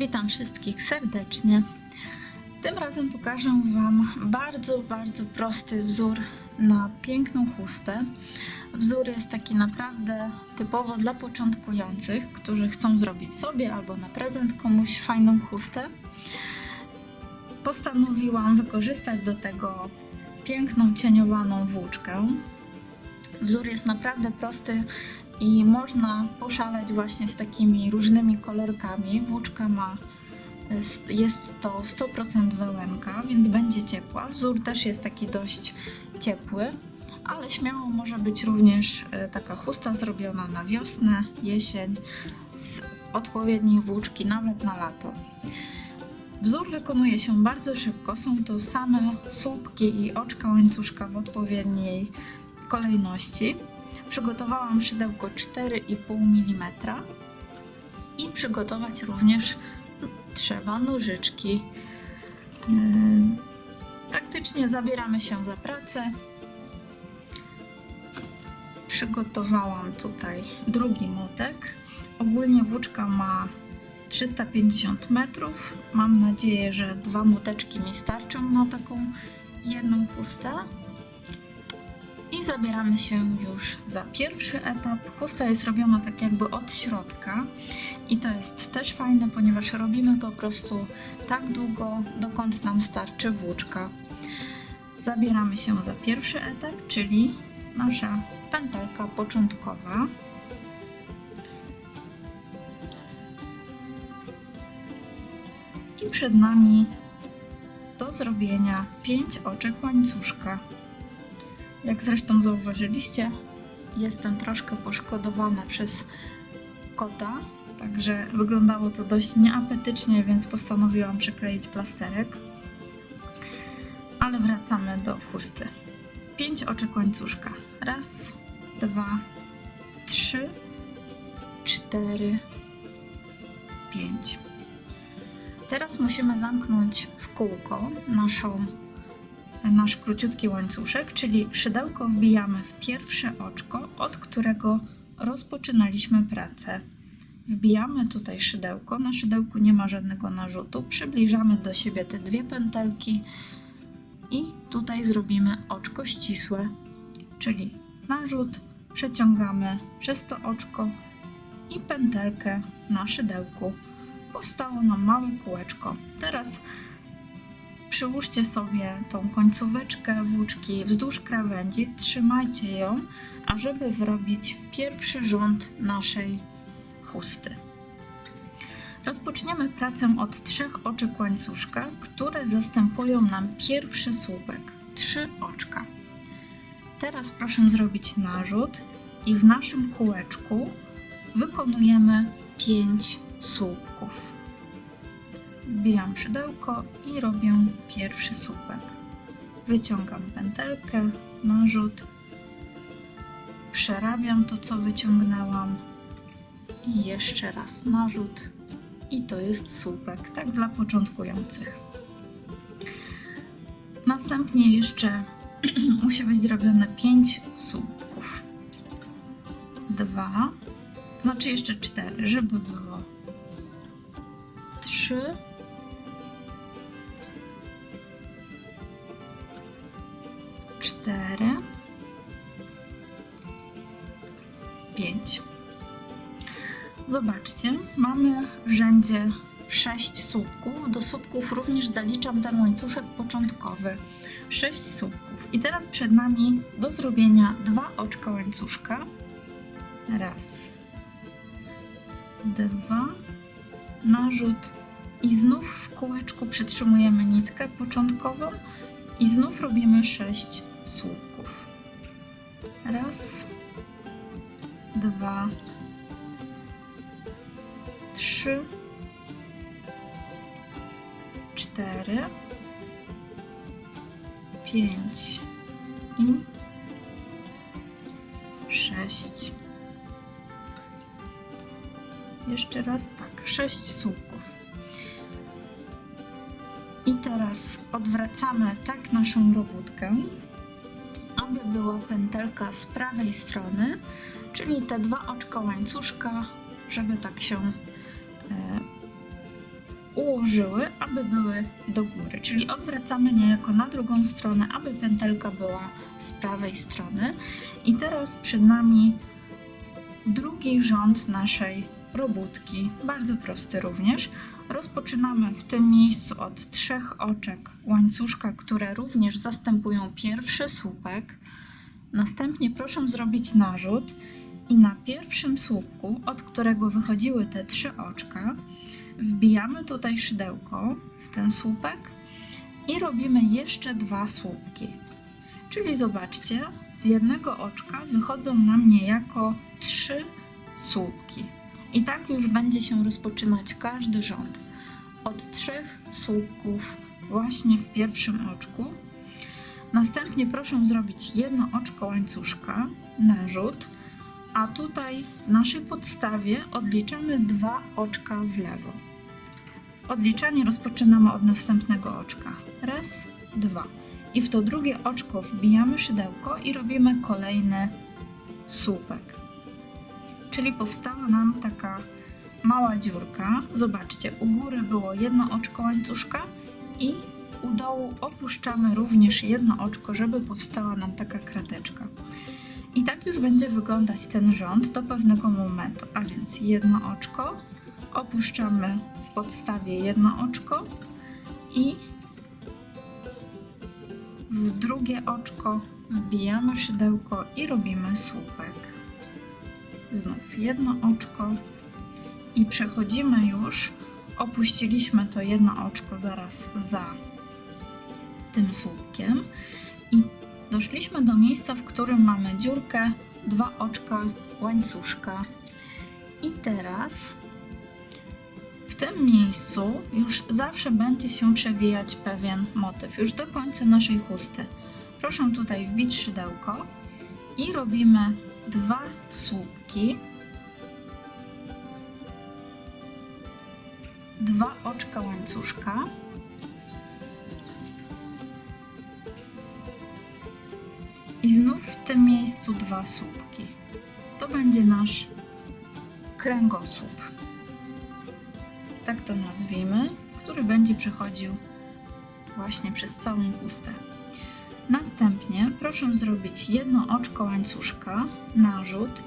Witam wszystkich serdecznie. Tym razem pokażę Wam bardzo, bardzo prosty wzór na piękną chustę. Wzór jest taki naprawdę typowo dla początkujących, którzy chcą zrobić sobie albo na prezent komuś fajną chustę. Postanowiłam wykorzystać do tego piękną cieniowaną włóczkę. Wzór jest naprawdę prosty i można poszaleć właśnie z takimi różnymi kolorkami. Włóczka ma, jest to 100% wełenka, więc będzie ciepła. Wzór też jest taki dość ciepły, ale śmiało może być również e, taka chusta zrobiona na wiosnę, jesień z odpowiedniej włóczki, nawet na lato. Wzór wykonuje się bardzo szybko. Są to same słupki i oczka łańcuszka w odpowiedniej kolejności. Przygotowałam szydełko 4,5 mm i przygotować również trzeba nożyczki. Yy, Praktycznie zabieramy się za pracę. Przygotowałam tutaj drugi motek. Ogólnie włóczka ma 350 metrów. Mam nadzieję, że dwa moteczki mi starczą na taką jedną chustę. I zabieramy się już za pierwszy etap. Chusta jest robiona tak jakby od środka i to jest też fajne, ponieważ robimy po prostu tak długo, dokąd nam starczy włóczka. Zabieramy się za pierwszy etap, czyli nasza pętelka początkowa. I przed nami do zrobienia 5 oczek łańcuszka. Jak zresztą zauważyliście, jestem troszkę poszkodowana przez kota, także wyglądało to dość nieapetycznie, więc postanowiłam przykleić plasterek. Ale wracamy do chusty. 5 oczek łańcuszka. Raz, dwa, trzy, cztery, pięć. Teraz musimy zamknąć w kółko naszą nasz króciutki łańcuszek, czyli szydełko wbijamy w pierwsze oczko, od którego rozpoczynaliśmy pracę. Wbijamy tutaj szydełko, na szydełku nie ma żadnego narzutu, przybliżamy do siebie te dwie pętelki i tutaj zrobimy oczko ścisłe, czyli narzut, przeciągamy przez to oczko i pętelkę na szydełku. Powstało nam małe kółeczko. Teraz przyłóżcie sobie tą końcóweczkę włóczki wzdłuż krawędzi, trzymajcie ją, ażeby wyrobić w pierwszy rząd naszej chusty. Rozpoczniemy pracę od trzech oczek łańcuszka, które zastępują nam pierwszy słupek. Trzy oczka. Teraz proszę zrobić narzut i w naszym kółeczku wykonujemy pięć słupków wbijam szydełko i robię pierwszy słupek. Wyciągam pętelkę, narzut, przerabiam to, co wyciągnęłam i jeszcze raz narzut i to jest słupek, tak dla początkujących. Następnie jeszcze musi być zrobione 5 słupków. Dwa, znaczy jeszcze cztery, żeby było trzy, cztery, pięć. Zobaczcie, mamy w rzędzie 6 słupków. Do słupków również zaliczam ten łańcuszek początkowy. 6 słupków. I teraz przed nami do zrobienia dwa oczka łańcuszka. Raz, dwa, narzut i znów w kółeczku przytrzymujemy nitkę początkową i znów robimy 6 słupków. Raz, dwa, trzy, cztery, pięć i sześć. Jeszcze raz tak, sześć słupków. I teraz odwracamy tak naszą robótkę, aby była pętelka z prawej strony, czyli te dwa oczka łańcuszka, żeby tak się e, ułożyły, aby były do góry. Czyli odwracamy niejako na drugą stronę, aby pętelka była z prawej strony. I teraz przed nami drugi rząd naszej robótki, bardzo prosty również. Rozpoczynamy w tym miejscu od trzech oczek łańcuszka, które również zastępują pierwszy słupek. Następnie proszę zrobić narzut i na pierwszym słupku, od którego wychodziły te trzy oczka, wbijamy tutaj szydełko w ten słupek i robimy jeszcze dwa słupki. Czyli zobaczcie, z jednego oczka wychodzą nam niejako trzy słupki. I tak już będzie się rozpoczynać każdy rząd. Od trzech słupków właśnie w pierwszym oczku. Następnie proszę zrobić jedno oczko łańcuszka, narzut, a tutaj w naszej podstawie odliczamy dwa oczka w lewo. Odliczanie rozpoczynamy od następnego oczka. Raz, dwa. I w to drugie oczko wbijamy szydełko i robimy kolejny słupek. Czyli powstała nam taka mała dziurka. Zobaczcie, u góry było jedno oczko łańcuszka i u dołu opuszczamy również jedno oczko, żeby powstała nam taka krateczka. I tak już będzie wyglądać ten rząd do pewnego momentu. A więc jedno oczko, opuszczamy w podstawie jedno oczko i w drugie oczko wbijamy szydełko i robimy słupek. Znów jedno oczko i przechodzimy już, opuściliśmy to jedno oczko zaraz za tym słupkiem i doszliśmy do miejsca, w którym mamy dziurkę, dwa oczka łańcuszka. I teraz w tym miejscu już zawsze będzie się przewijać pewien motyw, już do końca naszej chusty. Proszę tutaj wbić szydełko i robimy dwa słupki, dwa oczka łańcuszka. I znów w tym miejscu dwa słupki. To będzie nasz kręgosłup tak to nazwijmy, który będzie przechodził właśnie przez całą chustę. Następnie proszę zrobić jedno oczko łańcuszka, narzut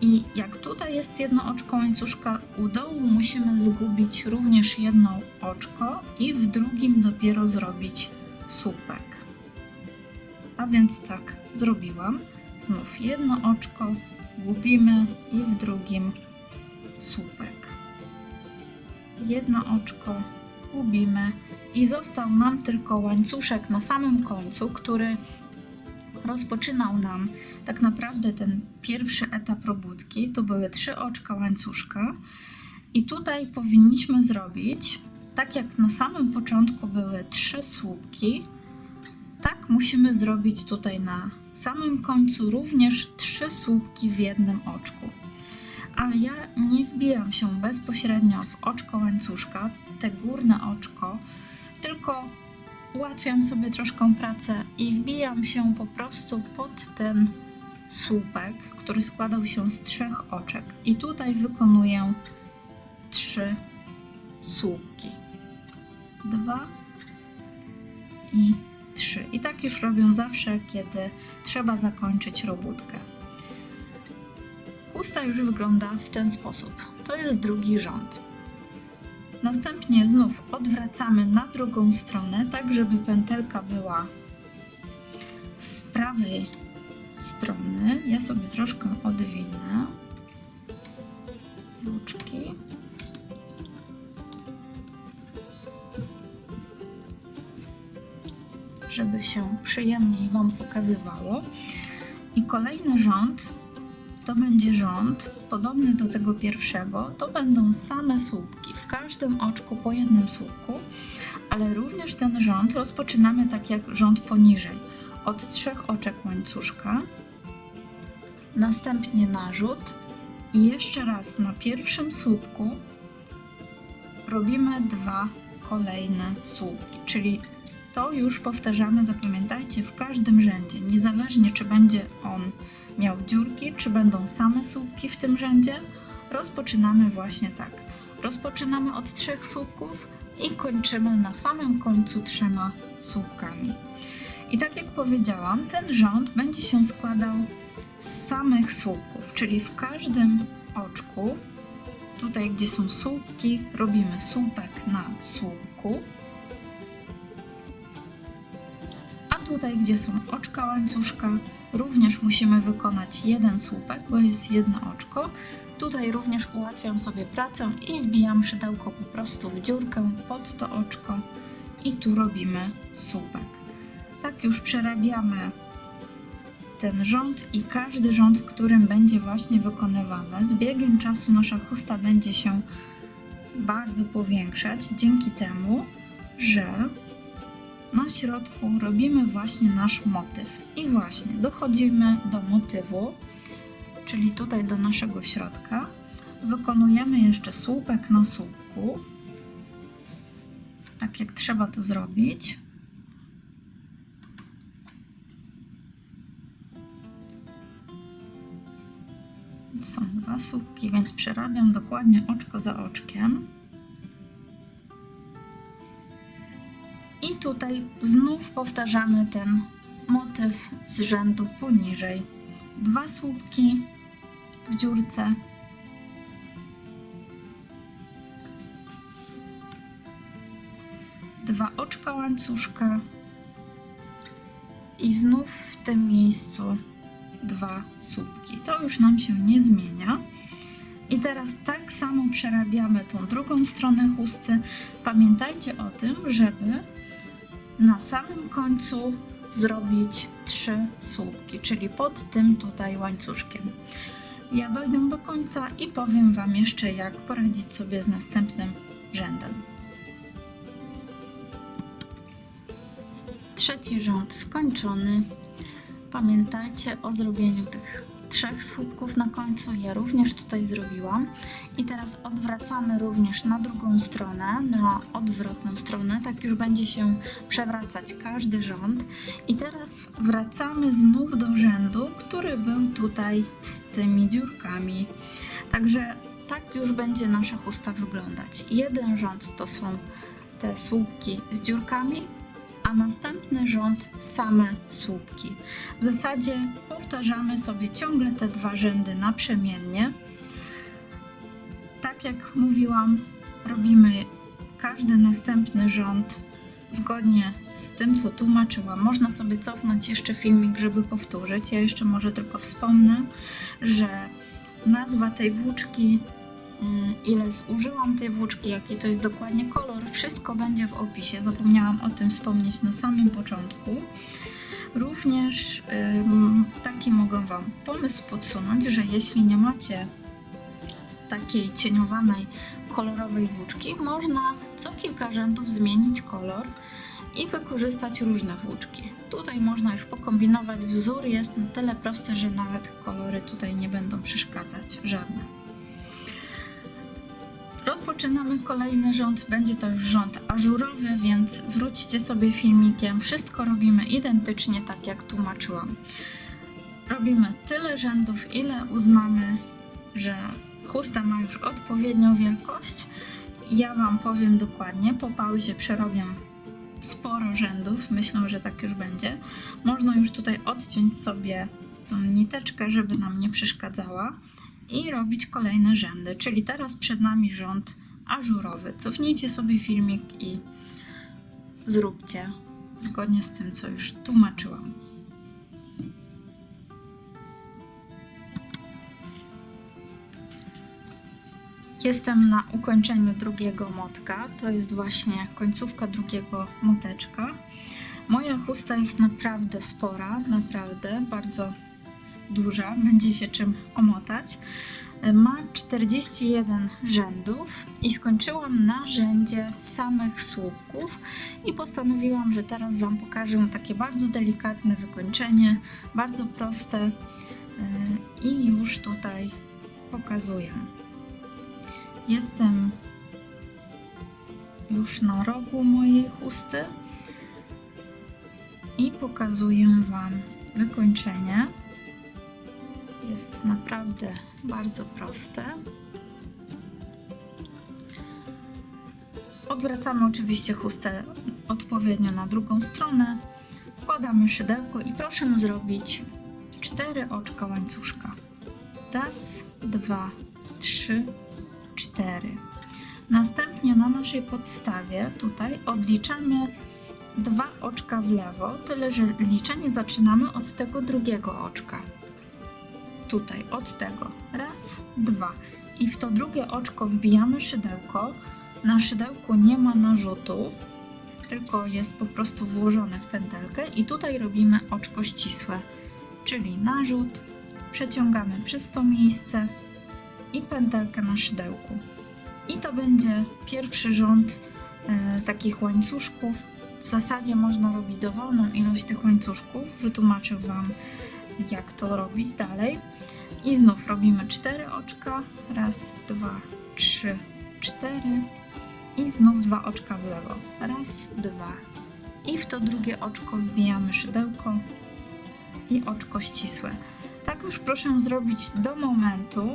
i jak tutaj jest jedno oczko łańcuszka, u dołu musimy zgubić również jedno oczko i w drugim dopiero zrobić słupek. A więc tak zrobiłam. Znów jedno oczko gubimy i w drugim słupek jedno oczko gubimy i został nam tylko łańcuszek na samym końcu, który rozpoczynał nam tak naprawdę ten pierwszy etap robótki. To były trzy oczka łańcuszka i tutaj powinniśmy zrobić, tak jak na samym początku były trzy słupki, tak musimy zrobić tutaj na samym końcu również trzy słupki w jednym oczku ale ja nie wbijam się bezpośrednio w oczko łańcuszka, te górne oczko, tylko ułatwiam sobie troszkę pracę i wbijam się po prostu pod ten słupek, który składał się z trzech oczek. I tutaj wykonuję trzy słupki. Dwa i trzy. I tak już robię zawsze, kiedy trzeba zakończyć robótkę. Chusta już wygląda w ten sposób. To jest drugi rząd. Następnie znów odwracamy na drugą stronę, tak żeby pętelka była z prawej strony. Ja sobie troszkę odwinę włóczki. Żeby się przyjemniej Wam pokazywało. I kolejny rząd to będzie rząd podobny do tego pierwszego. To będą same słupki, w każdym oczku po jednym słupku, ale również ten rząd rozpoczynamy tak jak rząd poniżej. Od trzech oczek łańcuszka, następnie narzut. I jeszcze raz na pierwszym słupku robimy dwa kolejne słupki, czyli to już powtarzamy, zapamiętajcie, w każdym rzędzie, niezależnie czy będzie on miał dziurki, czy będą same słupki w tym rzędzie, rozpoczynamy właśnie tak. Rozpoczynamy od trzech słupków i kończymy na samym końcu trzema słupkami. I tak jak powiedziałam, ten rząd będzie się składał z samych słupków, czyli w każdym oczku, tutaj gdzie są słupki, robimy słupek na słupku. Tutaj, gdzie są oczka łańcuszka, również musimy wykonać jeden słupek, bo jest jedno oczko. Tutaj również ułatwiam sobie pracę i wbijam szydełko po prostu w dziurkę pod to oczko i tu robimy słupek. Tak już przerabiamy ten rząd i każdy rząd, w którym będzie właśnie wykonywany. Z biegiem czasu nasza chusta będzie się bardzo powiększać dzięki temu, że na środku robimy właśnie nasz motyw. I właśnie dochodzimy do motywu, czyli tutaj do naszego środka. Wykonujemy jeszcze słupek na słupku. Tak jak trzeba to zrobić. Są dwa słupki, więc przerabiam dokładnie oczko za oczkiem. Tutaj znów powtarzamy ten motyw z rzędu poniżej. Dwa słupki w dziurce. Dwa oczka łańcuszka. I znów w tym miejscu dwa słupki. To już nam się nie zmienia. I teraz tak samo przerabiamy tą drugą stronę chusty. Pamiętajcie o tym, żeby na samym końcu zrobić trzy słupki, czyli pod tym tutaj łańcuszkiem. Ja dojdę do końca i powiem Wam jeszcze, jak poradzić sobie z następnym rzędem. Trzeci rząd skończony. Pamiętajcie o zrobieniu tych trzech słupków na końcu. Ja również tutaj zrobiłam. I teraz odwracamy również na drugą stronę, na odwrotną stronę. Tak już będzie się przewracać każdy rząd. I teraz wracamy znów do rzędu, który był tutaj z tymi dziurkami. Także tak już będzie nasza chusta wyglądać. Jeden rząd to są te słupki z dziurkami, a następny rząd same słupki. W zasadzie powtarzamy sobie ciągle te dwa rzędy naprzemiennie. Tak jak mówiłam, robimy każdy następny rząd zgodnie z tym, co tłumaczyłam. Można sobie cofnąć jeszcze filmik, żeby powtórzyć. Ja jeszcze może tylko wspomnę, że nazwa tej włóczki ile zużyłam tej włóczki, jaki to jest dokładnie kolor, wszystko będzie w opisie. Zapomniałam o tym wspomnieć na samym początku. Również taki mogę Wam pomysł podsunąć, że jeśli nie macie takiej cieniowanej, kolorowej włóczki, można co kilka rzędów zmienić kolor i wykorzystać różne włóczki. Tutaj można już pokombinować, wzór jest na tyle prosty, że nawet kolory tutaj nie będą przeszkadzać żadne. Rozpoczynamy kolejny rząd, będzie to już rząd ażurowy, więc wróćcie sobie filmikiem. Wszystko robimy identycznie tak jak tłumaczyłam. Robimy tyle rzędów, ile uznamy, że chusta ma już odpowiednią wielkość. Ja Wam powiem dokładnie, po pauzie przerobię sporo rzędów, myślę, że tak już będzie. Można już tutaj odciąć sobie tą niteczkę, żeby nam nie przeszkadzała i robić kolejne rzędy. Czyli teraz przed nami rząd ażurowy. Cofnijcie sobie filmik i zróbcie zgodnie z tym, co już tłumaczyłam. Jestem na ukończeniu drugiego motka. To jest właśnie końcówka drugiego moteczka. Moja chusta jest naprawdę spora, naprawdę bardzo duża, będzie się czym omotać. Ma 41 rzędów i skończyłam na rzędzie samych słupków i postanowiłam, że teraz Wam pokażę takie bardzo delikatne wykończenie, bardzo proste e, i już tutaj pokazuję. Jestem już na rogu mojej chusty i pokazuję Wam wykończenie jest naprawdę bardzo proste. Odwracamy oczywiście chustę odpowiednio na drugą stronę. Wkładamy szydełko i proszę zrobić cztery oczka łańcuszka. Raz, dwa, trzy, cztery. Następnie na naszej podstawie tutaj odliczamy dwa oczka w lewo, tyle że liczenie zaczynamy od tego drugiego oczka. Tutaj, od tego. Raz, dwa. I w to drugie oczko wbijamy szydełko. Na szydełku nie ma narzutu, tylko jest po prostu włożone w pętelkę i tutaj robimy oczko ścisłe, czyli narzut, przeciągamy przez to miejsce i pętelkę na szydełku. I to będzie pierwszy rząd e, takich łańcuszków. W zasadzie można robić dowolną ilość tych łańcuszków. Wytłumaczę Wam, jak to robić dalej. I znów robimy cztery oczka. Raz, dwa, trzy, cztery. I znów dwa oczka w lewo. Raz, dwa. I w to drugie oczko wbijamy szydełko i oczko ścisłe. Tak już proszę zrobić do momentu,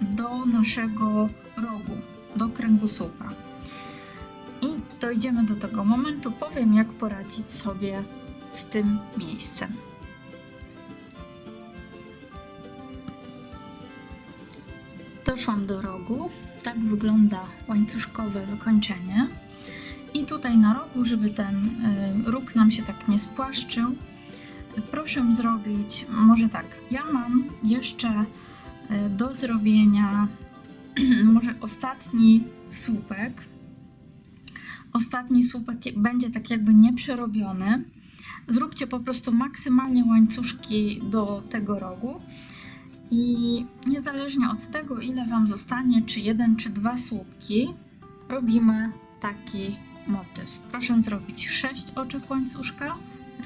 do naszego rogu, do kręgosłupa. I dojdziemy do tego momentu, powiem jak poradzić sobie z tym miejscem. Doszłam do rogu. Tak wygląda łańcuszkowe wykończenie. I tutaj na rogu, żeby ten y, róg nam się tak nie spłaszczył, proszę zrobić, może tak, ja mam jeszcze y, do zrobienia może ostatni słupek. Ostatni słupek będzie tak jakby nieprzerobiony. Zróbcie po prostu maksymalnie łańcuszki do tego rogu. I niezależnie od tego, ile Wam zostanie, czy jeden, czy dwa słupki, robimy taki motyw. Proszę zrobić 6 oczek łańcuszka.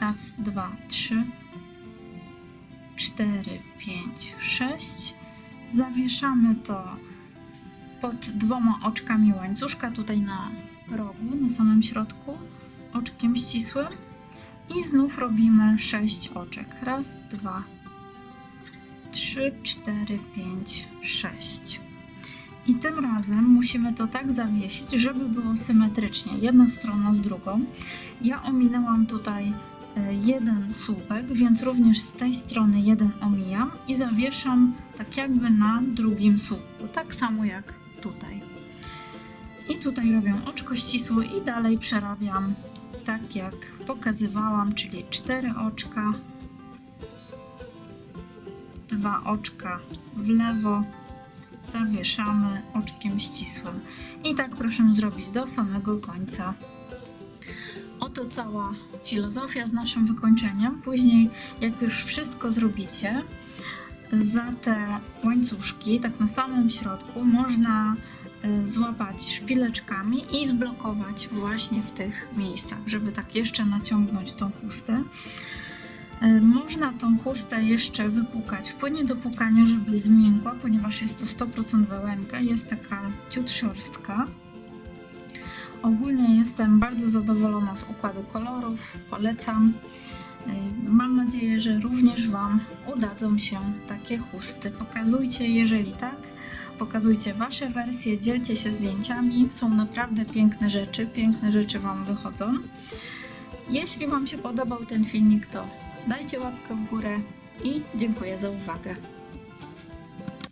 Raz, dwa, trzy, cztery, pięć, sześć. Zawieszamy to pod dwoma oczkami łańcuszka, tutaj na rogu, na samym środku, oczkiem ścisłym. I znów robimy 6 oczek. Raz, dwa, 3, 4, 5, 6. I tym razem musimy to tak zawiesić, żeby było symetrycznie, jedna strona z drugą. Ja ominęłam tutaj e, jeden słupek, więc również z tej strony jeden omijam i zawieszam tak jakby na drugim słupku, tak samo jak tutaj. I tutaj robię oczko ścisłe i dalej przerabiam tak jak pokazywałam, czyli cztery oczka, dwa oczka w lewo, zawieszamy oczkiem ścisłym. I tak proszę zrobić do samego końca. Oto cała filozofia z naszym wykończeniem. Później, jak już wszystko zrobicie, za te łańcuszki, tak na samym środku, można y, złapać szpileczkami i zblokować właśnie w tych miejscach, żeby tak jeszcze naciągnąć tą chustę. Y, Można tą chustę jeszcze wypukać w płynie do pukania, żeby zmiękła, ponieważ jest to 100% wełenka, jest taka ciut szorstka. Ogólnie jestem bardzo zadowolona z układu kolorów, polecam. Y, Mam nadzieję, że również Wam udadzą się takie chusty. Pokazujcie, jeżeli tak, pokazujcie Wasze wersje, dzielcie się zdjęciami. Są naprawdę piękne rzeczy, piękne rzeczy Wam wychodzą. Jeśli Wam się podobał ten filmik, to dajcie łapkę w górę i dziękuję za uwagę.